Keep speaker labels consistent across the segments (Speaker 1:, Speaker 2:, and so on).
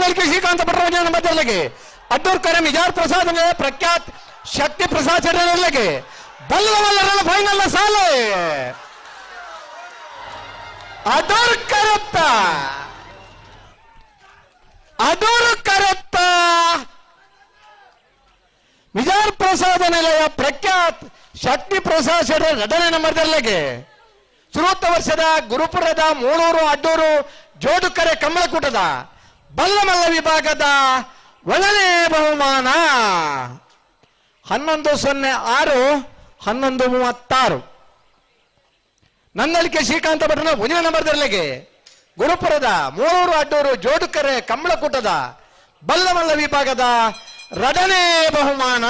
Speaker 1: ನಲ್ಕೆ ಶ್ರೀಕಾಂತ ಪಟ್ಟರಾಜನ ಮಧ್ಯದಲ್ಲಿಗೆ. ಅಡ್ಡೂರ್ ಕರೆ ಮಿಜಾರ್ ಪ್ರಸಾದ್ ಪ್ರಖ್ಯಾತ್ ಶಕ್ತಿ ಪ್ರಸಾದ್ ಚಟರ್ಲಿಗೆ ಬಲ್ಲವಲ್ಲರ ಫೈನಲ್ ಸಾಲೆ. ಅಡೂರ್ ಕರೆತ್ತ. ಅಡೂರ್ ಕರತ್ತ. ವಿಜಾರ್ ಪ್ರಸಾದ ನಿಲಯ ಪ್ರಖ್ಯಾತ್ ಶಕ್ತಿ ಪ್ರಸಾದ್ ಶೆಟ್ಟರ್ ಎರಡನೇ ನಂಬರ್ದಲ್ಲಿಗೆ ಶುರುವತ್ತ ವರ್ಷದ ಗುರುಪುರದ ಮೂಳೂರು ಅಡ್ಡೂರು ಜೋಡುಕರೆ ಕಮಲಕೂಟದ ಬಲ್ಲಮಲ್ಲ ವಿಭಾಗದ ಒಳನೇ ಬಹುಮಾನ. ಹನ್ನೊಂದು ಸೊನ್ನೆ ಆರು, ಹನ್ನೊಂದು ಮೂವತ್ತಾರು. ನನ್ನಳಿಕೆ ಶ್ರೀಕಾಂತ ಭಟ್ನ ನಂಬರ್ ನಂಬರ್ದಲ್ಲಿಗೆ ಗುರುಪುರದ ಮೂರು ಅಡ್ಡೂರು ಜೋಡುಕರೆ ಕಂಬಳಕೂಟದ ಬಲ್ಲಮಲ್ಲ ವಿಭಾಗದ ರಡನೇ ಬಹುಮಾನ.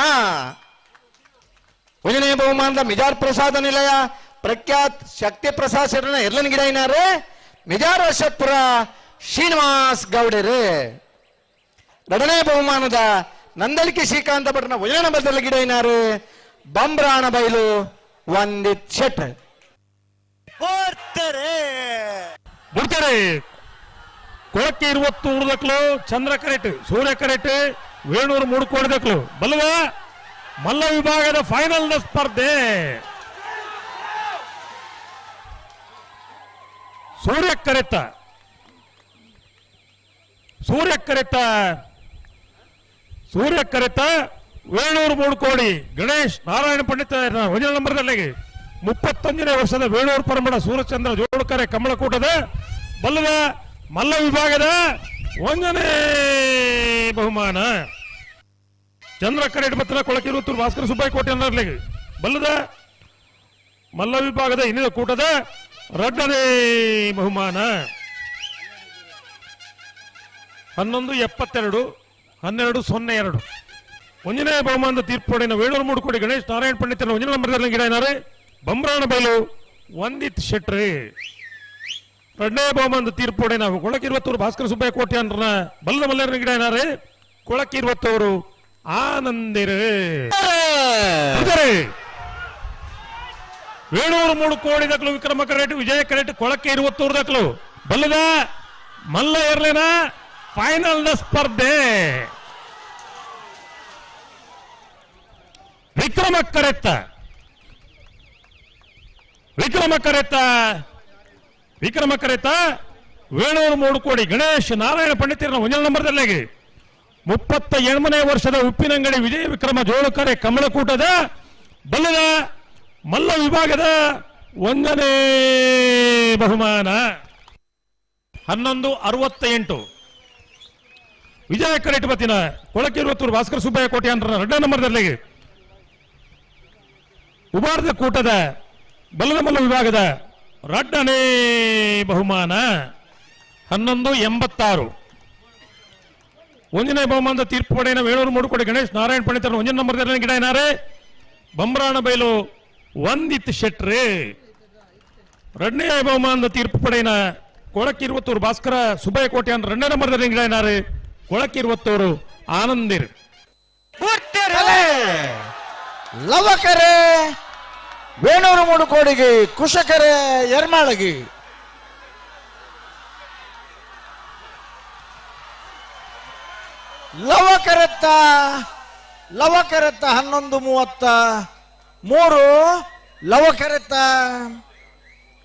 Speaker 1: ಒಂದನೇ ಬಹುಮಾನದ ಮಿಜಾರ್ ಪ್ರಸಾದ ನಿಲಯ, ಪ್ರಖ್ಯಾತ್ ಶಕ್ತಿ ಪ್ರಸಾದ್ ಶರಣ ಎರ್ಲನ್ ಗಿಡ ಏನಾರೆ ಮಿಜಾರ್ ಅಶೋಕ್ಪುರ ಶ್ರೀನಿವಾಸ್ ಗೌಡರು. ಎರಡನೇ ಬಹುಮಾನದ ನಂದಲಿಕೆ ಶ್ರೀಕಾಂತ ಭಟ್ನ ವಜನ ಬದಲ ಗಿಡ ಏನಾರು ಬಂಬ್ರಾಣ ಬೈಲು ವಂದಿತ್ ಶೆಟ್
Speaker 2: ಬಿಡ್ತಾರೆ ಕೊಳಕ್ಕೆ ಇರುವತ್ತು ಉಳಿದಕ್ಲು ಚಂದ್ರ ಕರೆಟ್ ಸೂರ್ಯ ಕರೆಟ್ ವೇಣೂರು ಮೂರು ಕೊಡದಕ್ಲು ಬಲ್ವ ಮಲ್ಲ ವಿಭಾಗದ ಫೈನಲ್ ಸ್ಪರ್ಧೆ. ಸೂರ್ಯ ಕರೆತ ಸೂರ್ಯ ಕರೆತ ಸೂರ್ಯ ಕರೆತ, ವೇಣೂರು ಮೂಡ್ಕೋಡಿ, ಗಣೇಶ್ ನಾರಾಯಣ ಪಂಡಿತ ನಂಬರ್ ನಂಬರ್ದಲ್ಲಿ ಮುಪ್ಪತ್ತೊಂದನೇ ವರ್ಷದ ವೇಣೂರು ಪರಮಡ ಸೂರ್ಯಚಂದ್ರ ಜೋಡುಕರೆ ಕಮಲಕೂಟದ ಬಲ್ಲದ ಮಲ್ಲ ವಿಭಾಗದ ಒಂದನೇ ಬಹುಮಾನ. ಚಂದ್ರ ಕರೆಟ್ ಬತ್ತನ ಕೊಳಕಿರುತ್ತೂರು ಭಾಸ್ಕರ ಸುಬ್ಬಾಯಿ ಕೋಟೆ ಅನ್ನರ್ಲಿಗೆ ಬಲ್ಲದ ಮಲ್ಲ ವಿಭಾಗದ ಇನ್ನಿದ ಕೂಟದ ರಡ್ಡನೇ ಬಹುಮಾನ. ಹನ್ನೊಂದು, ಎಪ್ಪತ್ತೆರಡು, ಹನ್ನೆರಡು, ಸೊನ್ನೆ, ಎರಡು. ಒಂಜನೇ ಬಹುಮಾನದ ತೀರ್ಪುಡಿನ ವೇಣೂರು ಮೂಡುಕೋಡಿ ಗಣೇಶ್ ನಾರಾಯಣ ಪಂಡಿತರ ಒಂಜನೇ ನಂಬರ್ದಲ್ಲಿ ಗಿಡ ಏನಾರೆ? ಬಂಬ್ರಾಣ ಬೈಲು, ವಂದಿತ್ ಶೆಟ್ರಿ. ಎರಡನೇ ಬಹುಮಾನದ ತೀರ್ಪುಡಿನ ಕೊಳಕಿರುವತ್ತೂರು ಭಾಸ್ಕರ ಸುಬ್ಬಯ್ಯ ಕೋಟೆ ಅಂದ್ರನ ಬಲ್ಲದ ಮಲ್ಲರ ಗಿಡ ಏನಾರೆ? ಕೊಳಕಿರುವತ್ತವರು ಆನಂದಿರೇ. ವೇಣೂರು ಮೂಡು ಕೋಡಿ ದಕ್ಲು ವಿಕ್ರಮ ಕರೆಟ್, ವಿಜಯ ಕರೆಟ್ ಕೊಳಕ್ಕೆ ಇರುವತ್ತೂರು ದಕ್ಲು ಬಲ್ಲದ ಮಲ್ಲ ಎರ್ಲಿನ ಫೈನಲ್ನ ಸ್ಪರ್ಧೆ. ವಿಕ್ರಮ ಕರೆತ್ತ ವಿಕ್ರಮ ಕರೆತ್ತ ವಿಕ್ರಮ ಕರೆತ್ತ ವೇಣೂರು ಮೂಡುಕೋಡಿ ಗಣೇಶ್ ನಾರಾಯಣ ಪಂಡಿತರ ಒಂದನೇ ನಂಬರ್ದಲ್ಲಿ ಮುಪ್ಪತ್ತ ಎಣ್ಮನೇ ವರ್ಷದ ಉಪ್ಪಿನಂಗಡಿ ವಿಜಯ ವಿಕ್ರಮ ಜೋಳಕರೆ ಕಮಲಕೂಟದ ಬಲ್ಲದ ಮಲ್ಲ ವಿಭಾಗದ ಒಂದನೇ ಬಹುಮಾನ. ಹನ್ನೊಂದು ಅರವತ್ತ ಎಂಟು ವಿಜಯ ಕರೆಟ್ ಬತ್ತಿನ ಕೊಳಕಿರುವತ್ತೂರು ಭಾಸ್ಕರ ಸುಬ್ಬಯ್ಯ ಕೋಟೆ ಅಂದ್ರ ಎರಡನೇ ನಂಬರ್ದಲ್ಲಿ ಉಬಾರದ ಕೂಟದ ಬಲ್ಲದ ಮಲ್ಲ ವಿಭಾಗದ ರಡ್ಡನೇ ಬಹುಮಾನ ಹನ್ನೊಂದು ಎಂಬತ್ತಾರು. ಒಂದನೇ ಬಹುಮಾನದ ತೀರ್ಪು ಪಡೆಯ ವೇಣೂರು ಮೂಡುಕೋಡಿ ಗಣೇಶ್, ನಾರಾಯಣ ಪಂಡಿತರ ಒಂದನೇ ನಂಬರ್ ಗಿಡ ಏನಾರೆ ಬಂಬ್ರಾಣ ಬೈಲು ವಂದಿತ್ ಶೆಟ್ರಿ. ಎರಡನೇ ಬಹುಮಾನದ ತೀರ್ಪು ಪಡೆಯಿನ ಕೊಳಕಿರುವತ್ತೂರು ಭಾಸ್ಕರ ಸುಬ್ಬಯ್ಯ ಕೋಟೆ ಅಂತ ಎರಡನೇ ನಂಬರ್ ಗಿಡ ಏನಾರೆ ಕೊಳಕಿರುವತ್ತೂರು ಆನಂದಿರ್
Speaker 1: ಲವಕರೆ ವೇಣೂರು ಮೂಡುಕೋಡಿಗೆ, ಕುಶಕರೆ, ಎರ್ಮಾಳಗಿ. ಲವಕರೆತ್ತ ಲವಕರೆತ್ತ ಹನ್ನೊಂದು ಮೂವತ್ತ ಮೂರು, ಲವಕರೆತ್ತ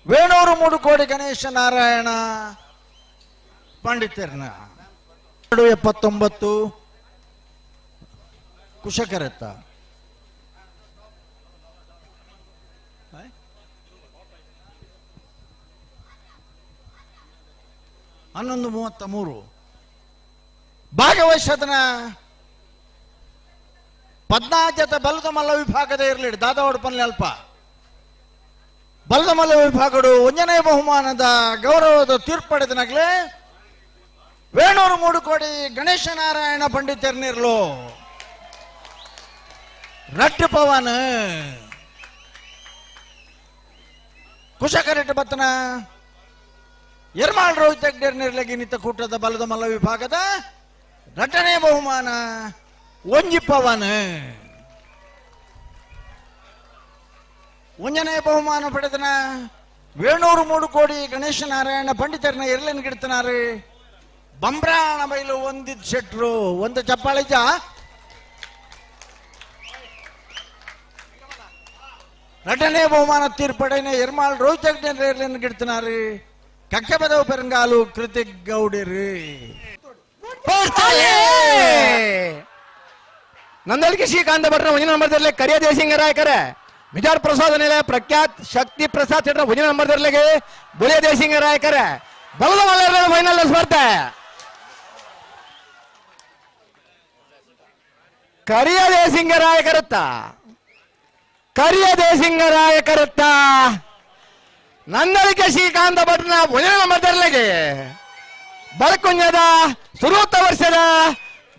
Speaker 1: ವೇಣೂರು ಮೂಡುಕೋಡಿ ಗಣೇಶ ನಾರಾಯಣ ಪಂಡಿತರ್ನ ಎರಡು ಎಪ್ಪತ್ತೊಂಬತ್ತು. ಕುಶಕರತ್ತ. ಹನ್ನೊಂದು ಮೂವತ್ತ ಮೂರು. ಭಾಗವಹಿಸದನ ಪದ್ನಾಜತ ಬಲದ ಮಲ್ಲ ವಿಭಾಗದ ಇರಲಿ ದಾದಾವಡ್ ಪನ್ಲೆ ಅಲ್ಪ. ಬಲದ ಮಲ್ಲ ವಿಭಾಗಡು ಒಂದನೇ ಬಹುಮಾನದ ಗೌರವದ ತೀರ್ಪಡೆದನಾಗ್ಲೇ ವೇಣೂರು ಮೂಡುಕೋಡಿ ಗಣೇಶನಾರಾಯಣ ನಾರಾಯಣ ಪಂಡಿತರ್ನಿರ್ಲು ರಟ್ಟ ಪವನ್. ಕುಶಕರೆಟ್ ಬತ್ತನ ಎರ್ಮಾಳ್ ರೋಹಿತ್ ಹೆಗ್ಡೇರ್ ನಿರ್ಲಗಿ ನಿಂತ ಕೂಟದ ಬಲದ ಮಲ್ಲ ವಿಭಾಗದ ರಟನೆ ಬಹುಮಾನ ಒಂಜಿ ಪವನ್. ಒಂಜನೇ ಬಹುಮಾನ ಪಡೆದನ ವೇಣೂರು ಮೂಡು ಕೋಡಿ ಗಣೇಶ ನಾರಾಯಣ ಪಂಡಿತರನ್ನ ಎರಲನ್ ಗಿಡ್ತನಾರು?
Speaker 3: ಬಂಬ್ರಾಣ ಬೈಲು ಒಂದಿದ್ ಶೆಟ್ರು, ಒಂದು ಚಪ್ಪಾಳಿಜ ನಟನೆ ಬಹುಮಾನ ತೀರ್ಪಡೆನೆ ಎರ್ಮಾಳ್ ರೋಚಕ್ನ ಗಿಡ್ತನಾರಿ. ಕಕ್ಕೆ ಬದವು ಪೆರಂಗಾಲು ಕೃತಿಕ್ ಗೌಡಿರಿ.
Speaker 1: ನಂದಲ್ಕಿ ಶ್ರೀಕಾಂತ ಭಟ್ರ ಒಂದಿನ ನಂಬರ್ದಲ್ಲೇ ಕರಿಯ ದೇಸಿಂಗರಾಯಕರೇ ವಿಜಾರ್ ಪ್ರಸಾದ್ ನೆಲೆ ಪ್ರಖ್ಯಾತ್ ಶಕ್ತಿ ಪ್ರಸಾದ್ ಶೆಟ್ರ ಒಂದಿನ ನಂಬರ್ದರ್ಲೆಗೆ ಬುಳಿಯ ದೇಸಿಂಗರಾಯಕರೇ ಬಲದ ಒಳ್ಳೆ ಫೈನಲ್ ಸ್ಪರ್ಧೆ. ಕರಿಯ ಸಿಂಗರಾಯ ಕರುತ್ತ ಕರಿಯ ಸಿಂಗರಾಯ ಕರುತ್ತ ನಂದಳಿಕೆ ಶ್ರೀಕಾಂತ ಭಟ್ನ ಒಂಜಿನ ನಂಬರ್ದಲ್ಲಿಗೆ ಬಲಕುಂಜದ ಸುರೂತ ವರ್ಷದ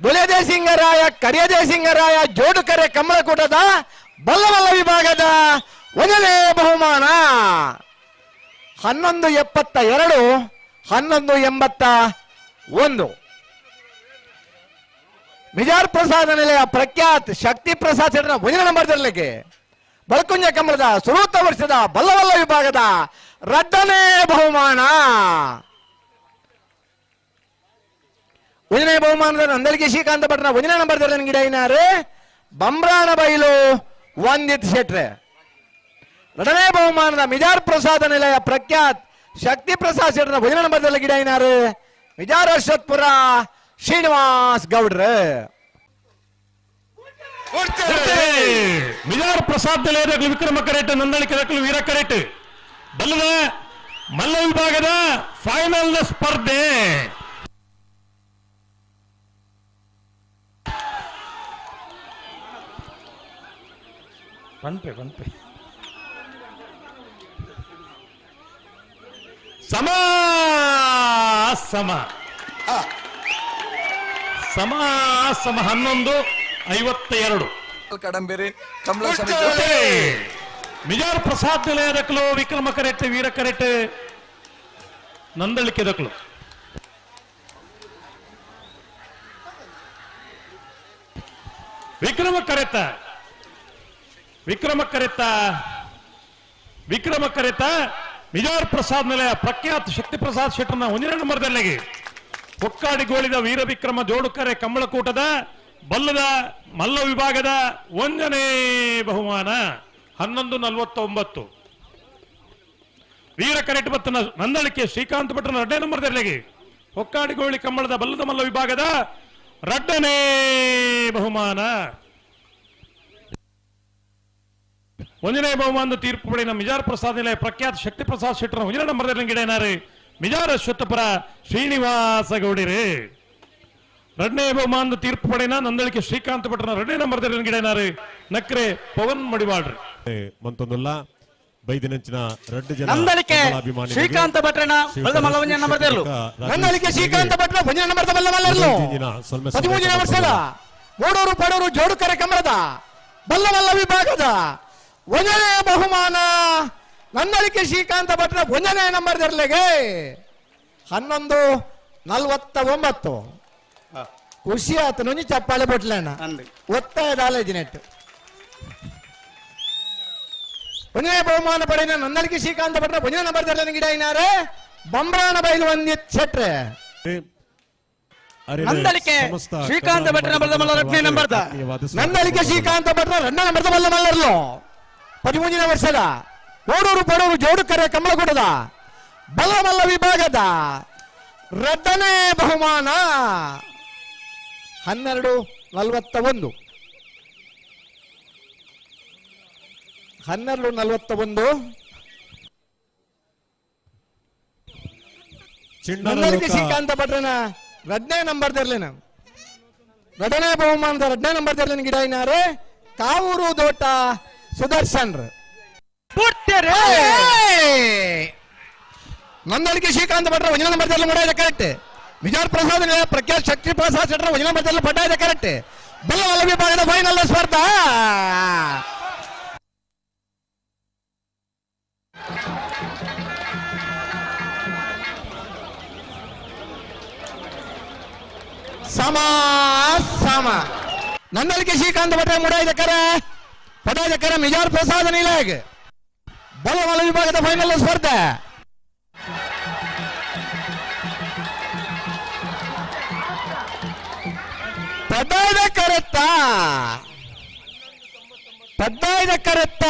Speaker 1: ಬುಲೆದೇ ಸಿಂಗರಾಯ, ಕರಿಯದೇ ಸಿಂಗರಾಯ, ಜೋಡುಕರೆ ಕಮಲಕೂಟದ ಬಲ್ಲಬಲ್ಲ ವಿಭಾಗದ ಒಂದನೇ ಬಹುಮಾನ. ಹನ್ನೊಂದು ಎಪ್ಪತ್ತ ಎರಡು, ಹನ್ನೊಂದು ಎಂಬತ್ತ ಒಂದು. ಮಿಜಾರ್ ಪ್ರಸಾದ ನಿಲಯ ಪ್ರಖ್ಯಾತ್ ಶಕ್ತಿ ಪ್ರಸಾದ್ ಸೆಟ್ರ ಒಂದನೇ ನಂಬರ್ದಲ್ಲಿಗೆ ಬಲಕುಂಜ ಕಮಲದ ಸುರೂತ ವರ್ಷದ ಬಲ್ಲವಲ್ಲ ವಿಭಾಗದ ರಡ್ಡನೇ ಬಹುಮಾನ. ಒಂದನೇ ಬಹುಮಾನದ ನಂದಲಿಗೆ ಶ್ರೀಕಾಂತ ಭಟ್ರ ಒಂದನೇ ನಂಬರ್ದಲ್ಲಿ ಗಿಡ ಏನಾರು ಬಂಬ್ರಾಣ ಬೈಲು ವಂದಿತ್ ಶೆಟ್ರೆ. ಎರಡನೇ ಬಹುಮಾನದ ಮಿಜಾರ್ ಪ್ರಸಾದ ನಿಲಯ ಪ್ರಖ್ಯಾತ್ ಶಕ್ತಿ ಪ್ರಸಾದ್ ಶೆಟ್ರ ಒಂದನೇ ನಂಬರ್ದಲ್ಲಿ ಗಿಡ ಏನಾರು ಮಿಜಾರ್ ಅಶ್ವತ್ಪುರ ಶ್ರೀನಿವಾಸ್ ಗೌಡ್ರೆ.
Speaker 2: ಮಿಜಾರ್ ಪ್ರಸಾದ್ ನಿಲಯದ ವಿಕ್ರಮ ಕರೆಟ್ ನಂದಳಿಕೆ ದಕ್ಕಲು ವೀರ ಕರೆಟ್. ಬಲ್ಲದ ಮಲ್ಲ ವಿಭಾಗದ ಫೈನಲ್ ಸ್ಪರ್ಧೆ. ಪಂಪೆ ಪಂಪೆ ಸಮ ಸಮ. ಸಮ ಸಮ ಹನ್ನೊಂದು ಐವತ್ತ ಎರಡು
Speaker 4: ಕಡಂಬೇರಿ ಕಮಲ ಸಮಿತಿ.
Speaker 2: ಮಿಜಾರ್ ಪ್ರಸಾದ್ ನಿಲಯ ದಕ್ಕಲು ವಿಕ್ರಮ ಕರೆಟ್ ವೀರ ಕರೆಟ್ ನಂದಳಿಕೆ ದಕ್ಕಲು ವಿಕ್ರಮ ಕರೆತ. ವಿಕ್ರಮ ಕರೆತ. ವಿಕ್ರಮ ಕರೆತ. ಮಿಜಾರ್ ಪ್ರಸಾದ್ ನಿಲಯ ಪ್ರಖ್ಯಾತ ಶಕ್ತಿ ಪ್ರಸಾದ್ ಶೆಟ್ಟರ್ನ ಒಂದೆರಡು ನಂಬರ್ದಲ್ಲಿಗೆ. ಒಕ್ಕಾಡಿಗೋಳಿದ ವೀರವಿಕ್ರಮ ಜೋಡುಕರೆ ಕಮ್ಮಳಕೂಟದ, ಬಲ್ಲದ ಮಲ್ಲ ವಿಭಾಗದ ಒಂದನೇ ಬಹುಮಾನ, ಹನ್ನೊಂದು ನಲವತ್ತೊಂಬತ್ತು. ವೀರ ಕರೆಟ್ ಬತ್ತನ ನಂದಳಿಕೆ ಶ್ರೀಕಾಂತ್ ಭಟ್ರನ ಎರಡನೇ ತೆರಳಿಗೆ ಒಕ್ಕಾಡಿಗೋಳಿ ಕಮ್ಮಳದ ಬಲ್ಲದ ಮಲ್ಲ ವಿಭಾಗದ ರಡ್ಡನೇ ಬಹುಮಾನ. ಒಂದನೇ ಬಹುಮಾನದ ತೀರ್ಪು ಪಡೆಯ ಮಿಜಾರ್ ಪ್ರಸಾದ್ ನಿಲಯ ಪ್ರಖ್ಯಾತ ಶಕ್ತಿ ಪ್ರಸಾದ್ ಶೆಟ್ಟರ ಒಂದನೇ ನಂಬರ್ ಗಿಡೇನಾರೆ ನಿಜಾರ ಶ್ರೀನಿವಾಸ ಗೌಡಿರಿ ಎರಡನೇ ಬಹುಮಾನದ ತೀರ್ಪು ಪಡೆನ ನಂದಳಿಕೆ ಶ್ರೀಕಾಂತ್ ಭಟ್ರನ ಎರಡನೇ ನಂಬರ್ ಗಿಡನಾರಿ ನಕ್ರೆ ಪವನ್ ಮಡಿವಾಳ್ರಿ.
Speaker 5: ಮಂತೊಂದಲ್ಲ ಬೈದಿನಂಚಿನ ರೆಡ್ ಜನ ನಂದಳಿಕೆ
Speaker 3: ಶ್ರೀಕಾಂತ ಭಟ್ರನ ಬಲ್ದ ನಂಬರ್
Speaker 1: ನಂದಳಿಕೆ ಶ್ರೀಕಾಂತ ಭಟ್ರ ಭಂಜನ ನಂಬರ್ ಬಲ್ಲ ಮಲ್ಲರ್ಲು ಹದಿಮೂರು ಜನ ವರ್ಷದ ಓಡೋರು ಪಡೋರು ಜೋಡು ಕಾರ್ಯಕ್ರಮದ ಬಲ್ಲ ವಿಭಾಗದ ಒಂದನೇ ಬಹುಮಾನ ನಂದಳಿಕೆ ಶ್ರೀಕಾಂತ ಭಟ್ರ ನಂಬರ್ ದರ್ಲೆಗೆ ಹನ್ನೊಂದು ನಲ್ವತ್ತ ಒಂಬತ್ತು. ಖುಷಿ ಆತ ನುಂಜಿ ಚಪ್ಪಾಳೆ ಬಟ್ಲಣ್ಣ. ಒತ್ತಾಯ ದಾಲೇಜಿನೆಟ್ಟು ಒಂದನೇ ಬಹುಮಾನ ಪಡೆಯ ನನ್ನಳಿಕೆ ಶ್ರೀಕಾಂತ ಭಟ್ರ ಒಂದನೇ ನಂಬರ್ ಗಿಡ ಏನಾರೆ ಬಂಬ್ರಾಣ ಬೈಲು ಒಂದಿ ಶೆಟ್ರೆ
Speaker 3: ನಂದಳಿಕೆ ಶ್ರೀಕಾಂತ ಭಟ್ರ ನಂಬರ್ದ ಮಲ್ಲ ನಂಬರ್ದ.
Speaker 1: ನಂದಳಿಕೆ ಶ್ರೀಕಾಂತ ಭಟ್ರ రెండో ನಂಬರ್ದ ಬಲ್ಲ ಮಲ್ಲರ್ಲು ಪದಿಮೂರನೇ ವರ್ಷದ. ಓಡೂರು ಪಡೂರು ಜೋಡುಕರೆ ಕಮಲಗುಡದ ಬಲಮಲ್ಲ ವಿಭಾಗದ ಎರಡನೇ ಬಹುಮಾನ. ಹನ್ನೆರಡು ನಲವತ್ತ ಒಂದು. ಹನ್ನೆರಡು ನಲವತ್ತ ಒಂದು. ಶ್ರೀಕಾಂತ ಭಟ್ರನ ರಡ್ನೇ ನಂಬರ್ ತರ್ಲೇನ ರಡನೇ ಬಹುಮಾನದ ರಡ್ನೇ ನಂಬರ್ ತರ್ಲೇನ ಗಿಡ ಏನಾರೆ ಕಾವೂರು ದೋಟ ಸುದರ್ಶನ್ ನಂದಳಿಕೆ ಶ್ರೀಕಾಂತ್ ಭಟ್ರ ವಜನ ತರ್ಲಿ ಕೂಡ ಕರೆಕ್ಟ್? ವಿಜಯ್ ಪ್ರಸಾದ್ ಪ್ರಖ್ಯಾತ್ ಶಕ್ತಿ ಪ್ರಸಾದ್ ಶೆಟ್ರ ವಜನ ನಂಬರ್ ಕರೆಕ್ಟ್ ಪಟ್ಟ ಇದೆ ಕರೆಕ್ಟ್? ಬಲ್ಲ ವಿಭಾಗದ ಫೈನಲ್ ಸ್ಪರ್ಧಾ ಸಮ ಸಮ. ನಂದಳಿಕೆ ಶ್ರೀಕಾಂತ್ ಭಟ್ರ ಮುಡಾಯ್ದಕ್ಕರ ಪಟಾಯ್ದಕ್ಕರ ಮಿಜಾರ್ ಪ್ರಸಾದ ನೀಲಾಗ್. ಬಲಮಲ ವಿಭಾಗದ ಫೈನಲ್ ಸ್ಪರ್ಧೆ. ಪದ್ದಾಯದ ಕರೆತ್ತ ಪದ್ದಾಯ್ದ ಕರೆತ್ತ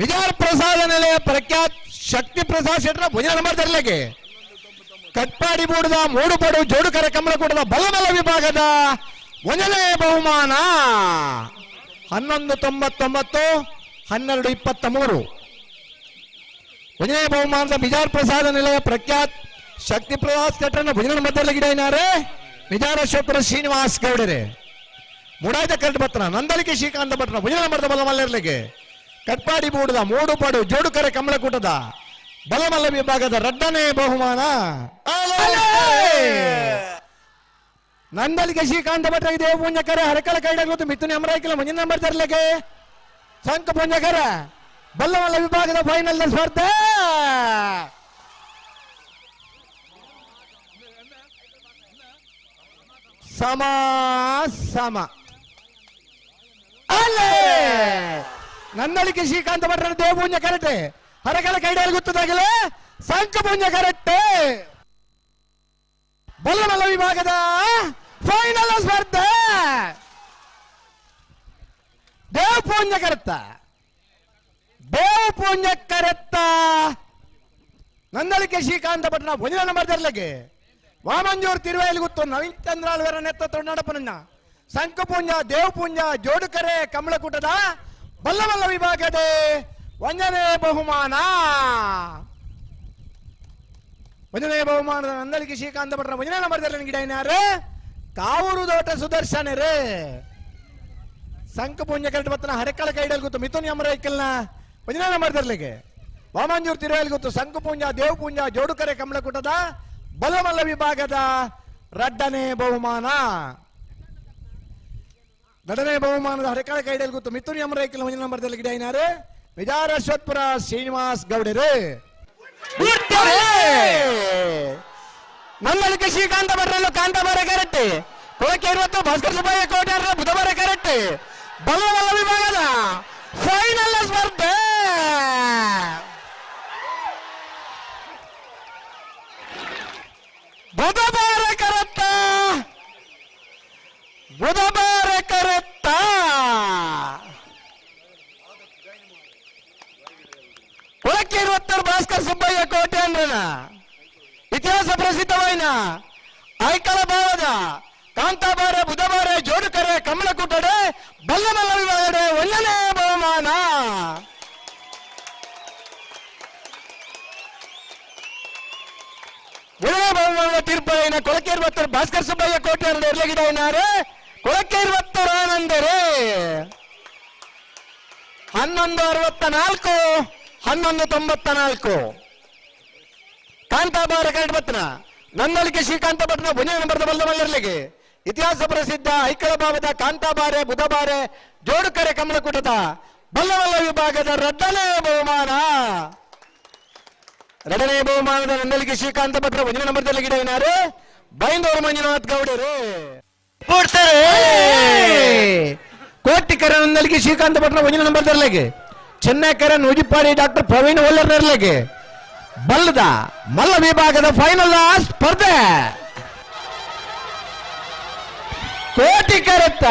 Speaker 1: ವಿಜಯ ಪ್ರಸಾದ ನೆಲೆಯ ಪ್ರಖ್ಯಾತ್ ಶಕ್ತಿ ಪ್ರಸಾದ್ ಶೆಟ್ಟರ ಭುಜ ನಂಬರ್ ತರಲಿಕ್ಕೆ. ಕಟ್ಪಾಡಿ ಮೂಡದ ಮೂಡುಪಡು ಜೋಡುಕರ ಕಮಲಕೂಟದ ಬಲಬಲ ವಿಭಾಗದ ಒಂದನೇ ಬಹುಮಾನ. ಹನ್ನೊಂದು ತೊಂಬತ್ತೊಂಬತ್ತು ಹನ್ನೆರಡು ಇಪ್ಪತ್ತ ಮೂರು ಭಜನೆ ಬಹುಮಾನದ ಬಿಜಾರ್ ಪ್ರಸಾದ ನಿಲಯ ಪ್ರಖ್ಯಾತ್ ಶಕ್ತಿ ಪ್ರಸಾದ್ ಶೆಟ್ಟರನ್ನ ಭುಜನ ಮಧ್ಯದಲ್ಲಿ ಗಿಡನಾರೆ ವಿಜಾರೇಶ್ವರ ಶ್ರೀನಿವಾಸ್ ಗೌಡರೆ. ಮುಡಾಯ್ದ ಕರೆಕ್ಟ್ ಬತ್ತನ ನಂದಲಿಕೆ ಶ್ರೀಕಾಂತ ಭಟ್ರ ಭುಜನ ಮರದ ಬಲಮಲ್ಲರ್ಲಿಗೆ. ಕಟ್ಪಾಡಿ ಮೂಡದ ಮೂಡುಪಾಡು ಜೋಡುಕರೆ ಕಮಲಕೂಟದ ಬಲಮಲ್ಲ ವಿಭಾಗದ ರಡ್ಡನೇ ಬಹುಮಾನ. ನಂದಲಿಕೆ ಶ್ರೀಕಾಂತ ಭಟ್ರ ದೇವ ಪುಂಜಕರ ಹರಕಲ ಕೈಡ ಗೊತ್ತು ಮಿಥುನ ಅಮರಾಯ್ಕಿಲ್ಲ ಮುಂದಿನ ನಂಬರ್ ಸಂಕ ಪುಂಜಕರ ಬಲ್ಲಮಲ್ಲ ವಿಭಾಗದ ಫೈನಲ್ ಸ್ಪರ್ಧೆ ಸಮ ಸಮ ಅಲ್ಲೇ ನನ್ನಳಿಕೆ ಶ್ರೀಕಾಂತ ಭಟ್ರ ದೇವಪುಂಜ ಕರೆಕ್ಟೆ ಹರಕಲ ಕೈಡಲ್ಲಿ ಗೊತ್ತದಾಗಲೇ ಸಂಕ ಪುಂಜ ಕರೆಕ್ಟೆ ಬಲ್ಲಮಲ್ಲ ವಿಭಾಗದ ಫೈನಲ್ ಸ್ಪರ್ಧೆ ದೇವಪುಂಜ ಕರೆತ್ತ ದೇವಪುಂಜ ಕರೆತ್ತ ನಂದಳಿಕೆ ಶ್ರೀಕಾಂತ ಭಟ್ನ ಭುಜನ ನಂಬರ್ ವಾಮಂಜೂರು ತಿರುವೈಲಿ ಗೊತ್ತು ನವೀನ್ ಚಂದ್ರಾಳ್ವರ ನೆತ್ತ ತೊಂಡಾಡಪ್ಪನನ್ನ ದೇವ ಪೂಂಜ ಜೋಡುಕರೆ, ಕಮಲಕೂಟದ ಬಲ್ಲಬಲ್ಲ ವಿಭಾಗದ ಒಂದನೇ ಬಹುಮಾನ. ಒಂದನೇ ಬಹುಮಾನದ ನಂದಳಿಕೆ ಶ್ರೀಕಾಂತ ಭಟ್ರ ಭುಜನ ತರಲಿ ಗಿಡ ಏನಾರು ಕಾವೂರು ದೋಟ ಸುದರ್ಶನರೇ ಪುಣ್ಯ ಕರೆಕ್ಟ್ ಬತ್ತನ ಹರಕಳ ಕೈಡಲ್ ಗೊತ್ತು. ಮಿಥುನ್ ಅಮರ ಐಕಲ್ನ ಒಂದನೇ ನಂಬರ್ ತರ್ಲಿಕ್ಕೆ ಗೊತ್ತು. ಸಂಕ ಗೊತ್ತು ದೇವ್ ಪುಂಜ ಜೋಡುಕರೆ ಕಮಲಕೂಟದ ಬಲಮಲ್ಲ ವಿಭಾಗದ ರಡ್ಡನೇ ಬಹುಮಾನ. ರಡನೆ ಬಹುಮಾನದ ಹರಕಳ ಕೈಡಲ್ ಗೊತ್ತು. ಮಿಥುನ್ ಯಮರೈಕಲ್ ಮುಂದಿನ ನಂಬರ್ದಲ್ಲಿ ಗಿಡ ಐನಾರೆ ವಿಜಾರಶ್ವತ್ಪುರ ಶ್ರೀನಿವಾಸ್ ಗೌಡರು. ನನ್ನಳಿಕೆ ಶ್ರೀಕಾಂತ ಬರಲು ಕಾಂತ ಬರ ಕರೆಕ್ಟ್ ಕೊಳಕೆ ಇರುವತ್ತು ಭಾಸ್ಕರ್ ಸುಬ್ಬಯ್ಯ ಕೋಟೆ ಬುಧವಾರ ಕರೆಕ್ಟ್ ಬಲವಲ್ಲ ವಿಭಾಗದ ಫೈನಲ್ ಸ್ಪರ್ಧೆ. ಬುಧವಾರ ಕರೆತ್ತ ಬುಧವಾರ ಕರೆತ್ತ ಕೊಳಕೆ ಇರುವತ್ತರು ಭಾಸ್ಕರ್ ಸುಬ್ಬಯ್ಯ ಕೋಟೆ ಅಂದ್ರನ ಇತಿಹಾಸ ಪ್ರಸಿದ್ಧವಾಯಿನ ಐಕಳ ಭಾವದ ಕಾಂತಾಬಾರ ಬುಧವಾರ ಜೋಡುಕರೆ ಕಮಲಕುಟಡೆ ಬಲ್ಲಮಲ್ಲ ವಿಭಾಗಡೆ ಒಂದನೇ ಬಹುಮಾನ. ಬಹುಮಾನದ ಕೊಳಕೆ ಇರುವತ್ತರ ಭಾಸ್ಕರ್ ಸುಬ್ಬಯ್ಯ ಕೋಟೆ ಎರಲಗಿಡ ಏನಾರೆ ಕೊಳಕೆ ಇರುವತ್ತರ ಆನಂದರೆ. ಹನ್ನೊಂದು ಅರವತ್ತ ನಾಲ್ಕು, ಹನ್ನೊಂದು ತೊಂಬತ್ತ ನಾಲ್ಕು. ಕಾಂತಾಬಾರ ಕರೆಕ್ಟ್ ಬತ್ತನ ನನ್ನಲ್ಲಿಗೆ ಶ್ರೀಕಾಂತ ಭಟ್ನ ಭುಜ ನಂಬರ್ದ ಬಲ್ಲಮಲ್ಲರ್ಲಿಗೆ ಇತಿಹಾಸ ಪ್ರಸಿದ್ಧ ಐಕಳ ಭಾವದ ಕಾಂತಾಬಾರೆ ಬುಧಬಾರೆ ಜೋಡುಕರೆ ಕಮಲಕುಟದ ಬಲ್ಲವಲ್ಲ ವಿಭಾಗದ ಎರಡನೇ ಬಹುಮಾನ. ಎರಡನೇ ಬಹುಮಾನದ ನನ್ನಲ್ಲಿಗೆ ಶ್ರೀಕಾಂತ ಭದ್ರ? ಒಂದಿನ ನಂಬರ್ದಲ್ಲಿ ಗಿಡ ಏನಾರು? ಬೈಂದೂರು ಮಂಜುನಾಥ್ ಗೌಡರು. ಕೋಟಿಕರ ನನ್ನಲ್ಲಿಗೆ ಶ್ರೀಕಾಂತ ಭಟ್ರ ಒಂದಿನ ನಂಬರ್ ಚೆನ್ನೈ ಚೆನ್ನೈಕರ ನುಜಿಪಾಡಿ ಡಾಕ್ಟರ್ ಪ್ರವೀಣ್ ಒಲ್ಲರ್ ನರ್ಲಿಗೆ ಬಲ್ಲದ ಮಲ್ಲ ವಿಭಾಗದ ಫೈನಲ್ ಸ್ಪರ್ಧೆ. ಕೋಟಿ ಕರೆತ್ತ.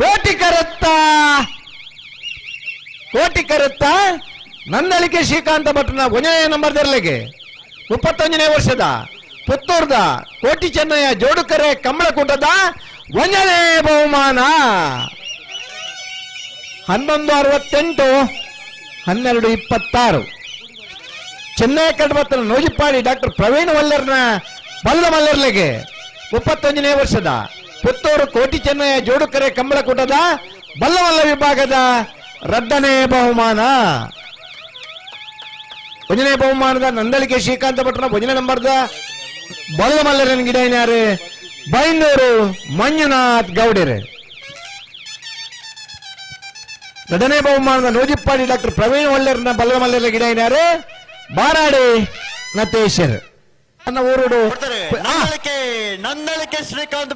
Speaker 1: ಕೋಟಿ ಕರೆತ್ತ. ಕೋಟಿ ಕರೆತ್ತ. ನಂದಳಿಕೆ ಶ್ರೀಕಾಂತ ಭಟ್ನ ಒಂದನೇ ನಂಬರ್ ದರ್ಲಿಗೆ. ಮುಪ್ಪತ್ತೊಂದನೇ ವರ್ಷದ ಪುತ್ತೂರ್ದ ಕೋಟಿ ಚೆನ್ನಯ್ಯ ಜೋಡುಕರೆ ಕಮಲಕೂಟದ ಒಂದನೇ ಬಹುಮಾನ. ಹನ್ನೊಂದು ಅರವತ್ತೆಂಟು, ಹನ್ನೆರಡು ಇಪ್ಪತ್ತಾರು. ಚೆನ್ನೈ ಕಡ್ಬತ್ತನ ನೋಜಿಪ್ಪಾಡಿ ಡಾಕ್ಟರ್ ಪ್ರವೀಣ್ ವಲ್ಲರ್ನ ಬಲ್ಲ ಮಲ್ಲರ್ಲೆಗೆ. ಮುಪ್ಪತ್ತೊಂದನೇ ವರ್ಷದ ಪುತ್ತೂರು ಕೋಟಿ ಚೆನ್ನಯ ಜೋಡುಕರೆ ಕಂಬಳಕೂಟದ ಬಲ್ಲವಲ್ಲ ವಿಭಾಗದ ರಡ್ಡನೇ ಬಹುಮಾನ. ಭಜನೆ ಬಹುಮಾನದ ನಂದಳಿಕೆ ಶ್ರೀಕಾಂತ ಭಟ್ರ ಭಜನೆ ನಂಬರ್ದ ಬಲ್ಲಮಲ್ಲರನ್ ಗಿಡ ಯಾರು? ಬೈಂದೂರು ಮಂಜುನಾಥ್ ಗೌಡರೆ. ಎರಡನೇ ಬಹುಮಾನದ ನೋಜಿಪ್ಪಾಡಿ ಡಾಕ್ಟರ್ ಪ್ರವೀಣ್ ಒಳ್ಳೆರ್ನ ಬಲ್ಲಮಲ್ಲರ ಗಿಡ ಯಾರು? ಬಾರಾಡಿ ನತೇಶರ್ ನನ್ನ ಊರುಡು
Speaker 6: ನನ್ನಳಿಕೆ ನನ್ನಳಿಕೆ ಶ್ರೀಕಾಂತ್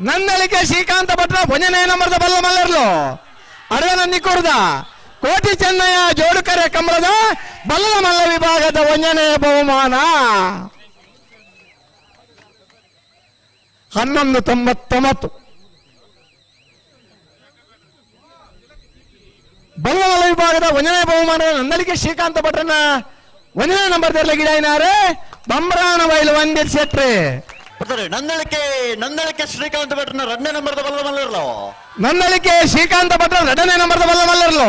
Speaker 6: ನಂಬರ್ದ
Speaker 1: ಶ್ರೀಕಾಂತ ಭಟ್ರ ಒಂದನೇ ನಂಬರ್ದ ಬಲ್ಲ ಮಲ್ಲರ್ಲು. ಅರವನ ನಿಕೂರ್ದ ಕೋಟಿ ಚೆನ್ನಯ್ಯ ಜೋಡುಕರೆ ಕಂಬಳದ ಬಲ್ಲದ ಮಲ್ಲ ವಿಭಾಗದ ಒಂದನೆಯ ಬಹುಮಾನ. ಹನ್ನೊಂದು ತೊಂಬತ್ತೊಂಬತ್ತು. ಬಲ್ಲವಲ ವಿಭಾಗದ ಒಂದನೇ ಬಹುಮಾನದ ನಂದಲಿಕೆ ಶ್ರೀಕಾಂತ ಭಟ್ರನ್ನ ಒಂದನೇ ನಂಬರ್ ಏನಾರೆ ಬಂಬ್ರಾಣ ಬಯಲು ಒಂದಿರ್ ಶೆಟ್ರಿ
Speaker 6: ನಂದಳಿಕೆ ನಂದಳಿಕೆ ಶ್ರೀಕಾಂತ ಭಟ್ರನ ಎರಡನೇ ನಂಬರ್ದ ಬಲ್ಲ ಮಲ್ಲರ್ಲೋ
Speaker 1: ನಂದಲಿಕೆ ಶ್ರೀಕಾಂತ ಭಟ್ರ ಎರಡನೇ ನಂಬರ್ದ ಬಲ್ಲ ಮಲ್ಲರ್ಲು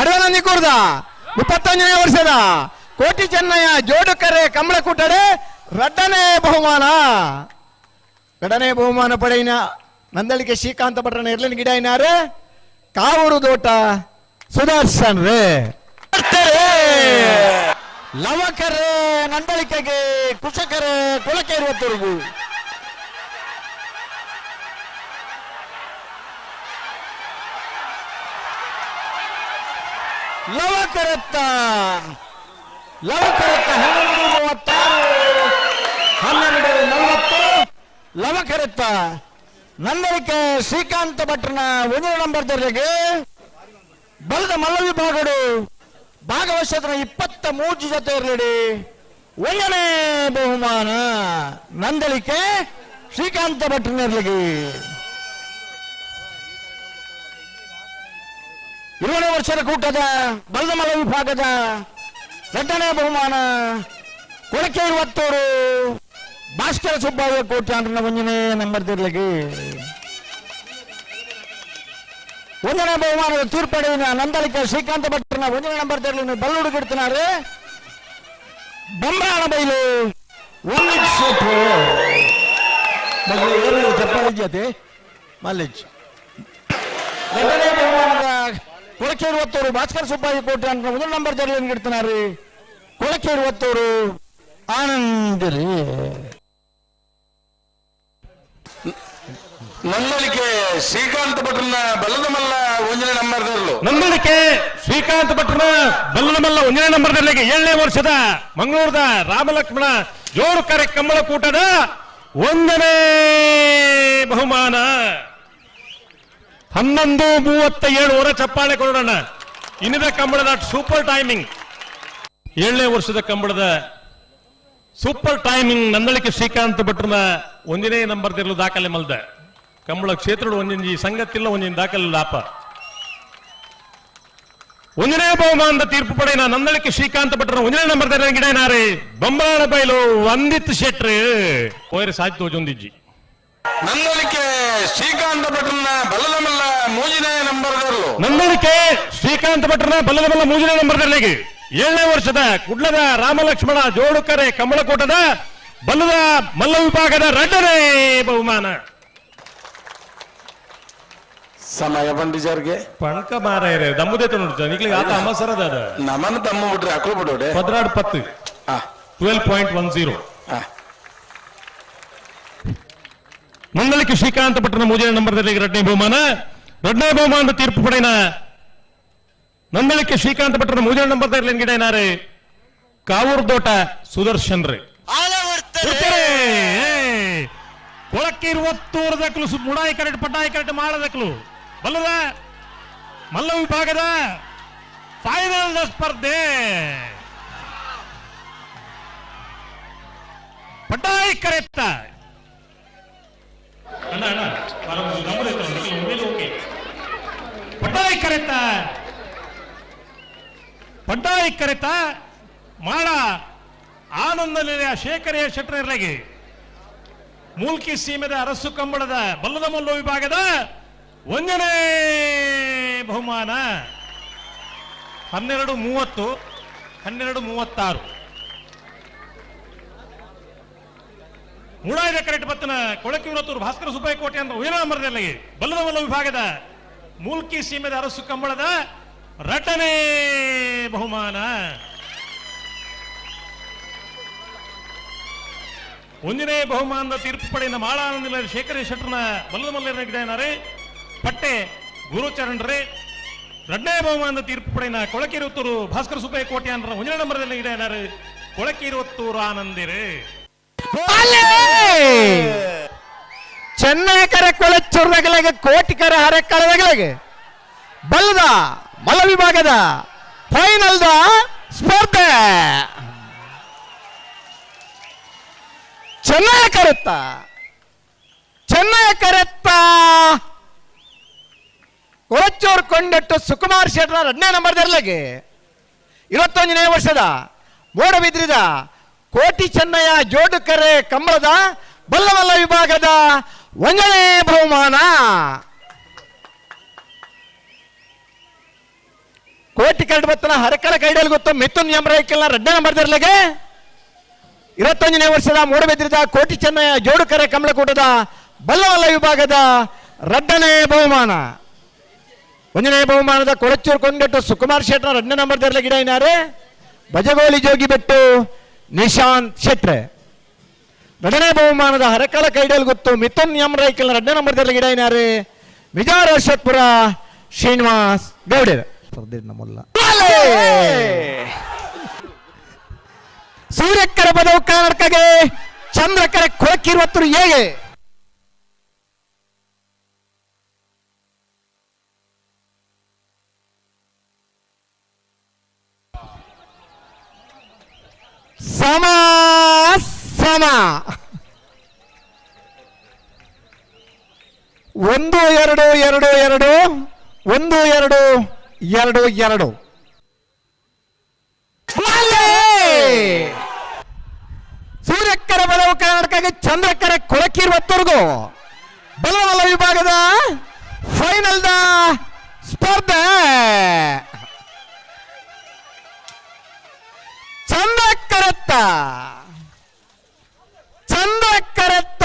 Speaker 1: ಅಡವನ ಕೂರ್ದ ಇಪ್ಪತ್ತೊಂದನೇ ವರ್ಷದ ಕೋಟಿ ಚೆನ್ನಯ್ಯ ಜೋಡುಕರೆ ಕಮಲ ಕೂಟಡೆ ಎರಡನೇ ಬಹುಮಾನ. ಎರಡನೇ ಬಹುಮಾನ ಪಡೆಯಿನ ನಂದಳಿಕೆ ಶ್ರೀಕಾಂತ ಭಟ್ರನ ಎರಡನೇ ಗಿಡ ಏನಾರೆ ಕಾವೂರು ದೋಟ. ಸುದರ್ಶನ್ ರೇ ಲವಕರೇ ನಂದಳಿಕೆಗೆ ಕುಶಕರೇ ಕುಳಕೆ ಇರುವತ್ತವರೆಗೂ ಲವಕರತ್ತ ಲವಕರತ್ತ ಹನ್ನೊಂದು ಮೂವತ್ತಾರು ಹನ್ನೆರಡು ನಲವತ್ತು ಲವಕರತ್ತ ನಂದಳಿಕೆ ಶ್ರೀಕಾಂತ ಭಟ್ರನ ಒಂದು ನಂಬರ್ ದರ್ಜೆಗೆ ಬಲದ ಮಲ್ಲ ವಿಭಾಗಡು ಭಾಗವಶತನ ಇಪ್ಪತ್ತ ಮೂರು ಜೊತೆ ಇರಲಿಡಿ ಒಂದನೇ ಬಹುಮಾನ, ನಂದಳಿಕೆ ಶ್ರೀಕಾಂತ ಭಟ್ರನಿರ್ಲಿಗೆ. ಏಳನೇ ವರ್ಷದ ಕೂಟದ, ಬಲದ ಮಲ ವಿಭಾಗದ ಎರಡನೇ ಬಹುಮಾನ, ಕೊಳಕೆ ಇವತ್ತೂರು ಭಾಸ್ಕರ ಸುಬ್ಬಯ್ಯ ಕೋಟ್ಯಾಂಡ್ರನ ಒಂಜನೇ ನಂಬರ್ ತಿರ್ಲಿಕ್ಕೆ ಒಂದನೇ ಬಹುಮಾನದ ತೀರ್ಪಡೆಯಿನ ನಂದಳಿಕೆ ಶ್ರೀಕಾಂತ ಭಟ್ರನ ಒಂದನೇ ನಂಬರ್ ತೆರಲಿ ಬಲ್ಲುಡು ಗಿಡ್ತಿನಾರೆ ಬಂಬಾಣ ಬೈಲು ಒಂದು ಸೀಟು ಚಪ್ಪಾಳಿ ಜೊತೆ ಮಲ್ಲಿಜ್ ಎರಡನೇ ಬಹುಮಾನದ ಕೊಳಕೆ ಇರುವತ್ತೂರು ಭಾಸ್ಕರ್ ಸುಬ್ಬಯ್ಯ ಕೋಟೆ ಅಂತ ಒಂದು ನಂಬರ್ ಜರ್ಲಿಯನ್ನು ಇಡ್ತಿನಾರಿ ಕೊಳಕೆ ಇರುವತ್ತೂರು ಆನಂದರಿ
Speaker 7: ನಂದಳಿಕೆ ಶ್ರೀಕಾಂತ್ ಭಟ್ರನ ಬಲ್ಲದ ಮಲ್ಲ ಒಂದನೇ ನಂಬರ್ ದರ್ಲು
Speaker 2: ನಂದಳಿಕೆ ಶ್ರೀಕಾಂತ್ ಭಟ್ರನ ಬಲ್ಲದ ಮಲ್ಲ ಒಂದನೇ ನಂಬರ್ದಲ್ಲಿಗೆ ಏಳನೇ ವರ್ಷದ ಮಂಗಳೂರದ ರಾಮಲಕ್ಷ್ಮಣ ಜೋರು ಕಾರ್ಯಕ್ರಮಗಳ ಕೂಟದ ಒಂದನೇ ಬಹುಮಾನ. ಹನ್ನೊಂದು ಮೂವತ್ತ ಏಳು ವರ ಚಪ್ಪಾಳೆ ಕೊಡೋಣ. ಇನ್ನಿದ ಕಂಬಳದ ಸೂಪರ್ ಟೈಮಿಂಗ್. ಏಳನೇ ವರ್ಷದ ಕಂಬಳದ ಸೂಪರ್ ಟೈಮಿಂಗ್ ನಂದಳಿಕೆ ಶ್ರೀಕಾಂತ್ ಭಟ್ರನ ಒಂದನೇ ನಂಬರ್ದಿರಲು ದಾಖಲೆ ಮಲ್ದ. ಕಂಬಳ ಕ್ಷೇತ್ರದ ಒಂದಿನ ಸಂಗತಿಲ್ಲ ಒಂದಿನ ದಾಖಲೆ ಲಾಪ ಒಂದನೇ ಬಹುಮಾನದ ತೀರ್ಪು ಪಡೆಯ ನಂದಳಿಕೆ ಶ್ರೀಕಾಂತ ಭಟ್ರ ಒಂದನೇ ನಂಬರ್ ತೆರ ಗಿಡ ನಾರೆ. ಬಂಬಾಳ ಬೈಲು ವಂದಿತ್ ಶೆಟ್ರಿ. ಪೋಯರ್ ಸಾಯ್ತು ಜೊಂದಿಜ್ಜಿ
Speaker 7: ನಂದಳಿಕೆ ಶ್ರೀಕಾಂತ ಭಟ್ರನ ಬಲ್ಲದ ಮಲ್ಲ ಮೂಜಿನೇ ನಂಬರ್
Speaker 2: ನಂದಳಿಕೆ ಶ್ರೀಕಾಂತ ಭಟ್ರನ ಬಲ್ಲದ ಮಲ್ಲ ಮೂಜನೇ ನಂಬರ್ ಏಳನೇ ವರ್ಷದ ಕುಡ್ಲದ ರಾಮಲಕ್ಷ್ಮಣ ಜೋಡುಕರೆ ಕಮಲಕೋಟದ ಬಲ್ಲದ ಮಲ್ಲ ವಿಭಾಗದ ರಡ್ಡನೇ ಬಹುಮಾನ.
Speaker 7: ಸಮಯ ಬಂದಿಜಾರ್ಗೆ
Speaker 2: ಪಣಕ ಮಾರೇ ದಮ್ಮದೇ ನೋಡ್ತಾ ನಿಕ್ಲಿಗೆ ಆತ ಅಮಸರದ ಅದ.
Speaker 7: ನಮ್ಮನ್ನ ತಮ್ಮ ಬಿಡ್ರಿ ಹಾಕೋ ಬಿಡೋಡೆ
Speaker 2: ಪದ್ರಾಡ್ ಪತ್ತು.
Speaker 7: ಆ
Speaker 2: ಟ್ವೆಲ್ ಪಾಯಿಂಟ್ ಒನ್ ಜೀರೋ ಮಂಗಳಕ್ಕೆ ಶ್ರೀಕಾಂತ ಪಟ್ಟಣ ಮೂಜನೇ ನಂಬರ್ದಲ್ಲಿ ಎರಡನೇ ಬಹುಮಾನ. ಎರಡನೇ ಬಹುಮಾನದ ತೀರ್ಪು ಪಡೆಯನ ನಂದಳಿಕೆ ಶ್ರೀಕಾಂತ ಪಟ್ಟಣ ಮೂಜನೇ ನಂಬರ್ದಲ್ಲಿ ಗಿಡನಾರೆ ಕಾವೂರ್ ದೋಟ ಸುದರ್ಶನ್ ರೇ ಕೊಳಕ್ಕೆ ಇರುವತ್ತೂರು ದಕ್ಕಲು ಮುಡಾಯಿ ಕರೆಕ್ಟ್ ಪಟ್ಟಾಯಿ ಕರೆಕ್ಟ್ ಮಾಡದಕ್ಕಲು ಬಲ್ಲದ ಮಲ್ಲ ವಿಭಾಗದ ಫೈನಲ್ ಸ್ಪರ್ಧೆ. ಪಟಾಯಿ ಕರೆತ್ತ ಪಟಾಯಿ ಕರೆತ. ಪಟಾಯಿ ಕರೆತ. ಮಾಡ. ಆನಂದ ನಿಲಯ ಶೇಖರೆಯ ಶೆಟ್ಟರಗೆ ಮೂಲ್ಕಿ ಸೀಮೆದ ಅರಸು ಕಂಬಳದ ಬಲ್ಲದ ಮಲ್ಲು ವಿಭಾಗದ ಒಂದನೇ ಬಹುಮಾನ. ಹನ್ನೆರಡು ಮೂವತ್ತು, ಹನ್ನೆರಡು ಮೂವತ್ತಾರು. ಮೂಡಾಯ್ದ ಕರೆಕ್ಟ್ ಬತ್ತನ ಕೊಳಕಿ ವೃತ್ತೂರು ಭಾಸ್ಕರ ಸುಬ್ಬಯ್ಯ ಕೋಟೆ ಅಂತ ಬಲ್ಲದ ಮಲ್ಲ ವಿಭಾಗದ ಮೂಲ್ಕಿ ಸೀಮೆದ ಅರಸು ಕಂಬಳದ ರಟನೆ ಬಹುಮಾನ. ಒಂದನೇ ಬಹುಮಾನದ ತೀರ್ಪು ಪಡೆಯಿಂದ ಮಾಳಾನಂದ ಶೇಖರೇಶ್ ಶೆಟ್ಟರ್ನ ಬಲ್ಲದ ಗಿಡನಾರೆ ಪಟ್ಟೆ ಗುರುಚರಣರೇ ಎರಡನೇ ಬಹುಮಾನದ ತೀರ್ಪು ಪಡೆಯನ ಕೊಳಕಿರುತ್ತೂರು ಭಾಸ್ಕರ ಸುಬ್ಬಯ್ಯ ಕೋಟೆ ಅಂತ ಒಂದನೇ ನಂಬರ್ದಲ್ಲಿ ಇದೆ ಏನಾರು ಕೊಳಕಿರುತ್ತೂರು ಆನಂದಿರೇ
Speaker 1: ಚೆನ್ನೈ ಕರೆ ಕೋಟಿಕರ ಕೋಟಿ ಕರೆ ಹರೆ ಕಳೆದಾಗಲಾಗೆ ಬಲ್ಲದ ಮಲ ವಿಭಾಗದ ಫೈನಲ್ದ ಸ್ಪರ್ಧೆ. ಚೆನ್ನೈ ಚೆನ್ನಾಯಕರತ್ತ ಚೆನ್ನೈ ಕರೆತ್ತ ಕೊಳಚೂರು ಕೊಂಡಟ್ಟು ಸುಕುಮಾರ್ ಶೆಟ್ರ ಹದಿನೈದು ನಂಬರ್ ದರ್ಲಗೆ ಇವತ್ತೊಂದನೇ ವರ್ಷದ ಮೋಡ ಬಿದ್ರಿದ ಕೋಟಿ ಚೆನ್ನಯ್ಯ ಜೋಡುಕರೆ ಕಂಬಳದ ಬಲ್ಲವಲ್ಲ ವಿಭಾಗದ ಒಂದನೇ ಬಹುಮಾನ. ಕೋಟಿ ಕರಡು ಬತ್ತನ ಹರಕಲ ಕೈಡಲ್ ಗೊತ್ತು ಮಿಥುನ್ ಎರಡನೇ ನಂಬರ್ ದರ್ಲಗೆ ಇವತ್ತೊಂದನೇ ವರ್ಷದ ಮೂಡಬಿದ್ರಿದ ಕೋಟಿ ಚೆನ್ನಯ್ಯ ಜೋಡುಕರೆ ಕಂಬಳಕೂಟದ ಬಲ್ಲವಲ್ಲ ವಿಭಾಗದ ರಡ್ಡನೇ ಬಹುಮಾನ. ಒಂದನೇ ಬಹುಮಾನದ ಕೊಳಚೂರು ಕೊಂಡಟ್ಟು ಸುಕುಮಾರ್ ಶೆಟ್ರ ಎರಡನೇ ನಂಬರ್ ದರ್ಲ ಗಿಡ ಏನಾರೆ ಬಜಗೋಳಿ ಜೋಗಿ ಬೆಟ್ಟು ನಿಶಾಂತ್ ಶೆಟ್ರೆ. ಎರಡನೇ ಬಹುಮಾನದ ಹರಕಲ ಕೈಡಲ್ ಗೊತ್ತು ಮಿಥುನ್ ಎಂ ರೈಕಲ್ ಎರಡನೇ ನಂಬರ್ ದರ್ಲ ಗಿಡ ಏನಾರೆ ವಿಜಯ ಅಶೋಕ್ಪುರ ಶ್ರೀನಿವಾಸ್ ಗೌಡರ್. ನಮ್ಮಲ್ಲ ಸೂರ್ಯಕ್ಕರ ಪದವು ಕರ್ನಾಟಕಗೆ ಚಂದ್ರಕರ ಕೊಳಕಿರುವತ್ತರು ಹೇಗೆ? ಸಮ ಸಮ. ಒಂದು, ಎರಡು ಎರಡು ಎರಡು. ಒಂದು, ಎರಡು ಎರಡು ಎರಡು. ಸೂರ್ಯಕ್ಕರ ಬಲವು ಕರ್ನಾಟಕಕ್ಕೆ, ಚಂದ್ರಕ್ಕರ ಕೊಳಕಿರುವತ್ತವರೆಗೂ ಬಲವಲ್ಲ ವಿಭಾಗದ ಫೈನಲ್ ಫೈನಲ್ದ ಸ್ಪರ್ಧೆ. ಚಂದ್ರಕ್ಕರತ್ತ ಕರೆತ್ತ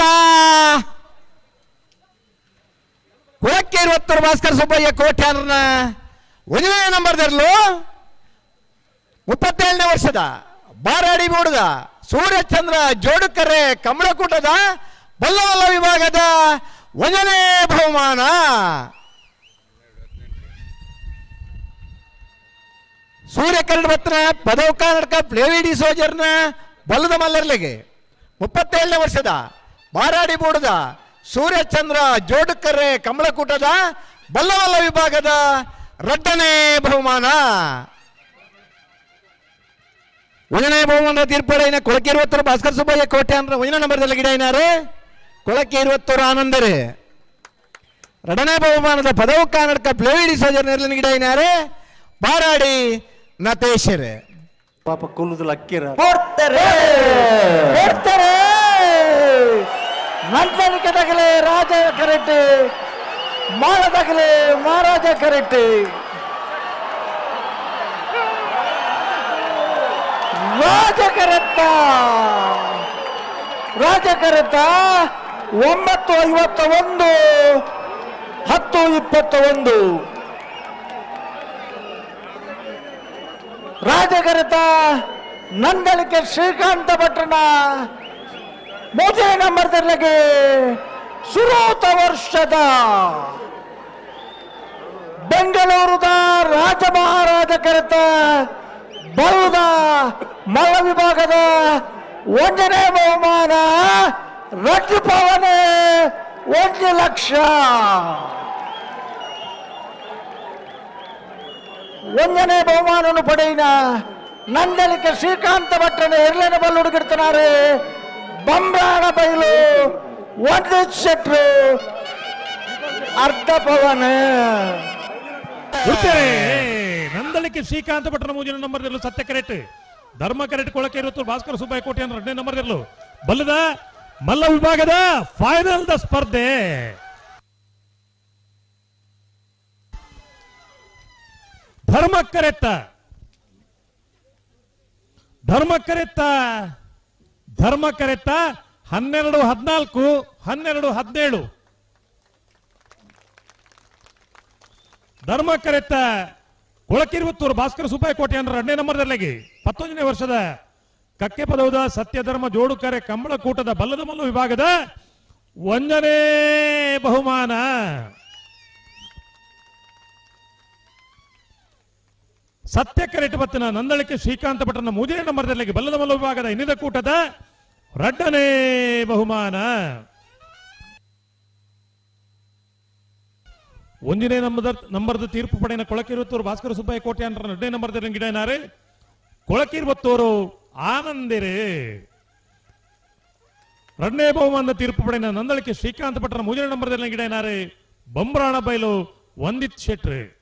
Speaker 1: ಕೊಳಕ್ಕೆ ಇರುವತ್ತರು ಭಾಸ್ಕರ್ ಸುಬ್ಬಯ್ಯ ಕೋಟ್ಯಾನರನ್ನ ಒಂದನೇ ನಂಬರ್ದರ್ಲು ಮುಪ್ಪತ್ತೇಳನೇ ವರ್ಷದ ಬಾರಾಡಿ ಮೂಡದ ಸೂರ್ಯಚಂದ್ರ ಜೋಡುಕರೆ ಕಮಲಕೂಟದ ಬಲ್ಲವಲ್ಲ ವಿಭಾಗದ ಒಂದನೇ ಬಹುಮಾನ. ಸೂರ್ಯ ಕರಡು ಬತ್ತನ ಪದವ ಕರ್ನಾಟಕ ಪ್ಲೇವಿಡಿ ಸೋಜರ್ನ ಬಲ್ಲದ ಮಲ್ಲರ್ಲೆಗೆ. ಮುಪ್ಪತ್ತೇಳನೇ ವರ್ಷದ ಮಾರಾಡಿ ಮೂಡದ ಸೂರ್ಯಚಂದ್ರ ಜೋಡಕರೆ ಕಮಲಕೂಟದ ಬಲ್ಲವಲ್ಲ ವಿಭಾಗದ ರಡ್ಡನೇ ಬಹುಮಾನ. ಒಂದನೇ ಬಹುಮಾನ ತೀರ್ಪಡೆಯಿನ ಕೊಳಕೆ ಇರುವತ್ತರ ಭಾಸ್ಕರ್ ಸುಬ್ಬಯ್ಯ ಕೋಟೆ ಅಂದ್ರೆ ಒಂದನೇ ನಂಬರ್ದಲ್ಲಿ ಗಿಡ ಏನಾರು ಕೊಳಕೆ ಇರುವತ್ತರು ಆನಂದರೇ. ಎರಡನೇ ಬಹುಮಾನದ ಪದವು ಕನ್ನಡಕ ಪ್ಲೇವಿಡಿ ಸೋಜರ್ ನೆರಳಿನ ಗಿಡ ಏನಾರೆ ಬಾರಾಡಿ ನತೇಶರೇ
Speaker 6: ಪಾಪ ಕುಲದ ಲಕ್ಕಿರ.
Speaker 3: ಕೊಡ್ತಾರೆ ಕೊಡ್ತಾರೆ ನಂದನಿಕದಾಗಲೇ ರಾಜ ಕರೆಕ್ಟ್ ಮಾಳದಾಗಲೇ ಮಹಾರಾಜ ಕರೆಕ್ಟ್ ರಾಜ ಕರೆತ್ತ ರಾಜ ಕರೆತ್ತ ಒಂಬತ್ತು ಐವತ್ತ ಒಂದು ಹತ್ತು ಇಪ್ಪತ್ತ ಒಂದು ರಾಜಕರಿತ ನಂದಳಿಕೆ ಶ್ರೀಕಾಂತ ಭಟ್ರನ ಮೂಜೆ ನಂಬರ್ ತೆರಲಿಗೆ ಸುರೋತ ವರ್ಷದ ಬೆಂಗಳೂರುದ ರಾಜ ಮಹಾರಾಜ ಕರೆತ ಬೌದ ಮಲ್ಲ ವಿಭಾಗದ ಒಂದನೇ ಬಹುಮಾನ ರಟ್ಟು ಪವನೆ ಒಂದು ಲಕ್ಷ. ಒಂದನೇ ಬಹುಮಾನವನ್ನು ಪಡೆಯಿನ ನಂದಲಿಕೆ ಶ್ರೀಕಾಂತ ಭಟ್ರನ ಎರಡನೇ ಬಲ್ಲು ಹುಡುಗಿಡ್ತಾನೆ ಬಂಬ್ರಾಣ ಬೈಲು ಒಂದು ಶೆಟ್ರು, ಅರ್ಧ ಪವನ.
Speaker 2: ನಂದಳಿಕೆ ಶ್ರೀಕಾಂತ ಭಟ್ರನ ಮೂಜಿನ ನಂಬರ್ ಇರಲು ಸತ್ಯ ಕರೆಕ್ಟ್ ಧರ್ಮ ಕರೆಕ್ಟ್ ಕೊಳಕೆ ಇರುತ್ತು, ಭಾಸ್ಕರ ಸುಬ್ಬಾಯಿ ಕೋಟೆ ಅಂದ್ರೆ ಎರಡನೇ ನಂಬರ್ ಇರಲು. ಬಲ್ಲದ ಮಲ್ಲ ವಿಭಾಗದ ಫೈನಲ್ ದ ಸ್ಪರ್ಧೆ. ಧರ್ಮ ಕರೆತ್ತ ಧರ್ಮ ಕರೆತ್ತ ಧರ್ಮ ಕರೆತ್ತ ಹನ್ನೆರಡು ಹದಿನಾಲ್ಕು, ಹನ್ನೆರಡು ಹದಿನೇಳು. ಧರ್ಮ ಕರೆತ್ತ ಕೊಳಕಿರುವತ್ತೂರು ಭಾಸ್ಕರ ಸುಪಾಯಿ ಕೋಟೆ ಅಂದ್ರೆ ಎರಡನೇ ನಂಬರ್ದಲ್ಲಿಗೆ. ಹತ್ತೊಂದನೇ ವರ್ಷದ ಕಕ್ಕೆ ಪದವದ ಸತ್ಯಧರ್ಮ ಜೋಡುಕರೆ ಕಂಬಳ ಕೂಟದ ಬಲ್ಲದ ಮಲ್ಲು ವಿಭಾಗದ ಒಂದನೇ ಬಹುಮಾನ. ಸತ್ಯ ಕರೆಟ್ ಬತ್ತನ ನಂದಳಿಕೆ ಶ್ರೀಕಾಂತ ಭಟ್ರನ ಮೂಜನೇ ಮರದಲ್ಲಿ ಬಲ್ಲದ ಮಲ್ಲ ವಿಭಾಗದ ಇನ್ನಿದ ಕೂಟದ ರಡ್ಡನೇ ಬಹುಮಾನ. ಒಂದನೇ ನಂಬರ್ ನಂಬರ್ದ ತೀರ್ಪು ಪಡೆಯ ಕೊಳಕಿರುವತ್ತೂರು ಭಾಸ್ಕರ ಸುಬ್ಬಯ್ಯ ಕೋಟೆ ಅಂತ ಎರಡನೇ ನಂಬರ್ದ ಗಿಡ ಏನಾರೆ ಕೊಳಕಿರುವತ್ತೂರು ಆನಂದಿರೆ. ಎರಡನೇ ಬಹುಮಾನದ ತೀರ್ಪು ಪಡೆಯ ನಂದಳಿಕೆ ಶ್ರೀಕಾಂತ ಭಟ್ರ ಮೂರನೇ ನಂಬರ್ದಲ್ಲಿ ಗಿಡ ಬಂಬ್ರಾಣ ಬೈಲು ವಂದಿತ್ ಶೆಟ್ರಿ.